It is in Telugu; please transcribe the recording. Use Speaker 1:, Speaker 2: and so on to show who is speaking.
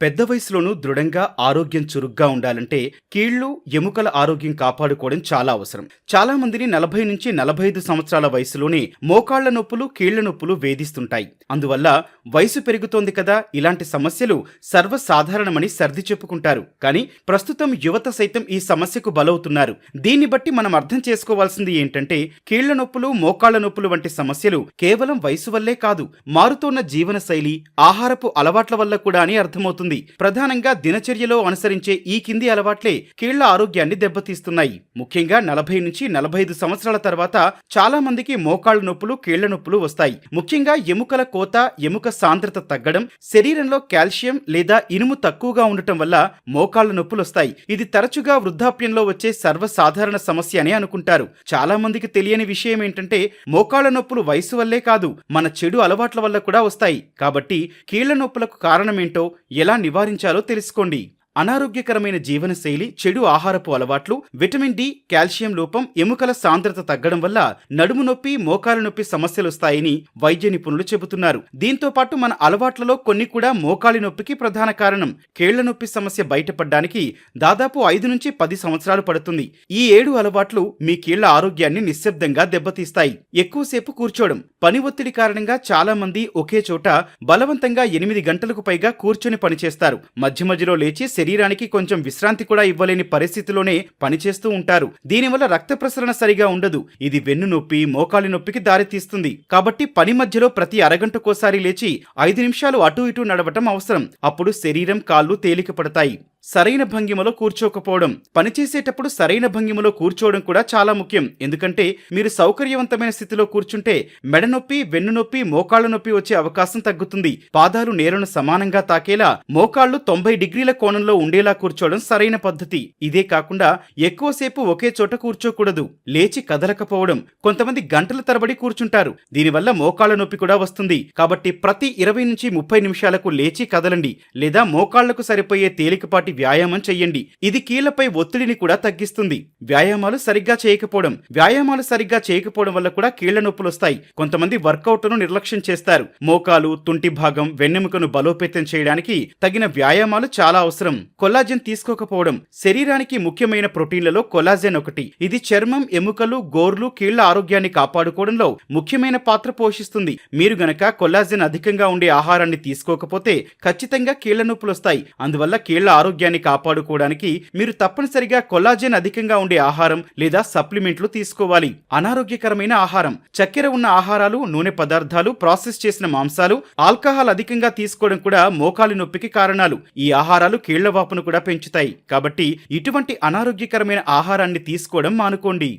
Speaker 1: పెద్ద వయసులోనూ దృఢంగా ఆరోగ్యం చురుగ్గా ఉండాలంటే కీళ్ళు ఎముకల ఆరోగ్యం కాపాడుకోవడం చాలా అవసరం. చాలా మందిని నలభై నుంచి నలభై ఐదు సంవత్సరాల వయసులోనే మోకాళ్ళ నొప్పులు కీళ్ళ నొప్పులు వేధిస్తుంటాయి. అందువల్ల వయసు పెరుగుతోంది కదా ఇలాంటి సమస్యలు సర్వసాధారణమని సర్ది చెప్పుకుంటారు. కానీ ప్రస్తుతం యువత సైతం ఈ సమస్యకు బలవుతున్నారు. దీన్ని బట్టి మనం అర్థం చేసుకోవాల్సింది ఏంటంటే కీళ్ళ నొప్పులు మోకాళ్ళ నొప్పులు వంటి సమస్యలు కేవలం వయసు వల్లే కాదు మారుతోన్న జీవన శైలి ఆహారపు అలవాట్ల వల్ల కూడా అని అర్థమవుతుంది. ప్రధానంగా దినచర్యలో అనుసరించే ఈ కింది అలవాట్లే కీళ్ళ ఆరోగ్యాన్ని దెబ్బతీస్తున్నాయి. ముఖ్యంగా నలభై నుంచి నలభై ఐదు సంవత్సరాల తర్వాత చాలా మందికి మోకాళ్ళ నొప్పులు కీళ్ళ నొప్పులు వస్తాయి. ముఖ్యంగా ఎముకల కోత ఎముక సాంద్రత తగ్గడం శరీరంలో కాల్షియం లేదా ఇనుము తక్కువగా ఉండటం వల్ల మోకాళ్ళ నొప్పులు వస్తాయి. ఇది తరచుగా వృద్ధాప్యంలో వచ్చే సర్వసాధారణ సమస్య అని అనుకుంటారు. చాలా మందికి తెలియని విషయం ఏంటంటే మోకాళ్ళ నొప్పులు వయసు వల్లే కాదు మన చెడు అలవాట్ల వల్ల కూడా వస్తాయి. కాబట్టి కీళ్ళ నొప్పులకు కారణమేంటో ఎలా నివారించాలో తెలుసుకోండి. అనారోగ్యకరమైన జీవనశైలి చెడు ఆహారపు అలవాట్లు విటమిన్ డి కాల్షియం లోపం ఎముకల సాంద్రత తగ్గడం వల్ల నడుము నొప్పి మోకాలు నొప్పి సమస్యలు వస్తాయని వైద్య నిపుణులు చెబుతున్నారు. దీంతో పాటు మన అలవాట్లలో కొన్ని కూడా మోకాలి నొప్పికి ప్రధాన కారణం. కేళ్ళ నొప్పి సమస్య బయటపడడానికి దాదాపు ఐదు నుంచి పది సంవత్సరాలు పడుతుంది. ఈ ఏడు అలవాట్లు మీ కీళ్ళ ఆరోగ్యాన్ని నిశ్శబ్దంగా దెబ్బతీస్తాయి. ఎక్కువసేపు కూర్చోవడం. పని ఒత్తిడి కారణంగా చాలా మంది ఒకే చోట బలవంతంగా ఎనిమిది గంటలకు పైగా కూర్చొని పనిచేస్తారు. మధ్య మధ్యలో లేచి శరీరానికి కొంచెం విశ్రాంతి కూడా ఇవ్వలేని పరిస్థితిలోనే పనిచేస్తూ ఉంటారు. దీనివల్ల రక్త ప్రసరణ సరిగా ఉండదు. ఇది వెన్ను నొప్పి మోకాలి నొప్పికి దారితీస్తుంది. కాబట్టి పని మధ్యలో ప్రతి అరగంటకోసారి లేచి ఐదు నిమిషాలు అటు ఇటు నడవటం అవసరం. అప్పుడు శరీరం కాళ్ళు తేలిక పడతాయి సరైన భంగిమలో కూర్చోకపోవడం. పనిచేసేటప్పుడు సరైన భంగిమలో కూర్చోవడం కూడా చాలా ముఖ్యం. ఎందుకంటే మీరు సౌకర్యవంతమైన స్థితిలో కూర్చుంటే మెడ నొప్పి వెన్ను నొప్పి మోకాళ్ళ నొప్పి వచ్చే అవకాశం తగ్గుతుంది. పాదాలు నేలను సమానంగా తాకేలా మోకాళ్ళు తొంభై డిగ్రీల కోణంలో ఉండేలా కూర్చోవడం సరైన పద్ధతి. ఇదే కాకుండా ఎక్కువసేపు ఒకే చోట కూర్చోకూడదు. లేచి కదలకపోవడం. కొంతమంది గంటల తరబడి కూర్చుంటారు. దీనివల్ల మోకాళ్ళ నొప్పి కూడా వస్తుంది. కాబట్టి ప్రతి ఇరవై నుంచి ముప్పై నిమిషాలకు లేచి కదలండి. లేదా మోకాళ్ళకు సరిపోయే తేలికపాటి వ్యాయామం చెయ్యండి. ఇది కీళ్ళపై ఒత్తిడిని కూడా తగ్గిస్తుంది. వ్యాయామాలు సరిగ్గా చేయకపోవడం. వ్యాయామాలు సరిగ్గా చేయకపోవడం వల్ల కూడా కీళ్ళ నొప్పులు వస్తాయి. కొంతమంది వర్కౌట్ను నిర్లక్ష్యం చేస్తారు. మోకాలు తుంటి భాగం వెన్నెముకను బలోపేతం చేయడానికి తగిన వ్యాయామాలు చాలా అవసరం. కొల్లాజెన్ తీసుకోకపోవడం. శరీరానికి ముఖ్యమైన ప్రోటీన్లలో కొల్లాజెన్ ఒకటి. ఇది చర్మం ఎముకలు గోర్లు కీళ్ళ ఆరోగ్యాన్ని కాపాడుకోవడంలో ముఖ్యమైన పాత్ర పోషిస్తుంది. మీరు గనక కొల్లాజెన్ అధికంగా ఉండే ఆహారాన్ని తీసుకోకపోతే ఖచ్చితంగా కీళ్ళ నొప్పులు వస్తాయి. అందువల్ల కీళ్ళ ఆరోగ్యం ఆరోగ్యాన్ని కాపాడుకోవడానికి మీరు తప్పనిసరిగా కొల్లాజెన్ అధికంగా ఉండే ఆహారం లేదా సప్లిమెంట్లు తీసుకోవాలి. అనారోగ్యకరమైన ఆహారం చక్కెర ఉన్న ఆహారాలు నూనె పదార్థాలు ప్రాసెస్ చేసిన మాంసాలు ఆల్కహాల్ అధికంగా తీసుకోవడం కూడా మోకాలి నొప్పికి కారణాలు. ఈ ఆహారాలు కీళ్ళవాపును కూడా పెంచుతాయి. కాబట్టి ఇటువంటి అనారోగ్యకరమైన ఆహారాన్ని తీసుకోవడం మానుకోండి.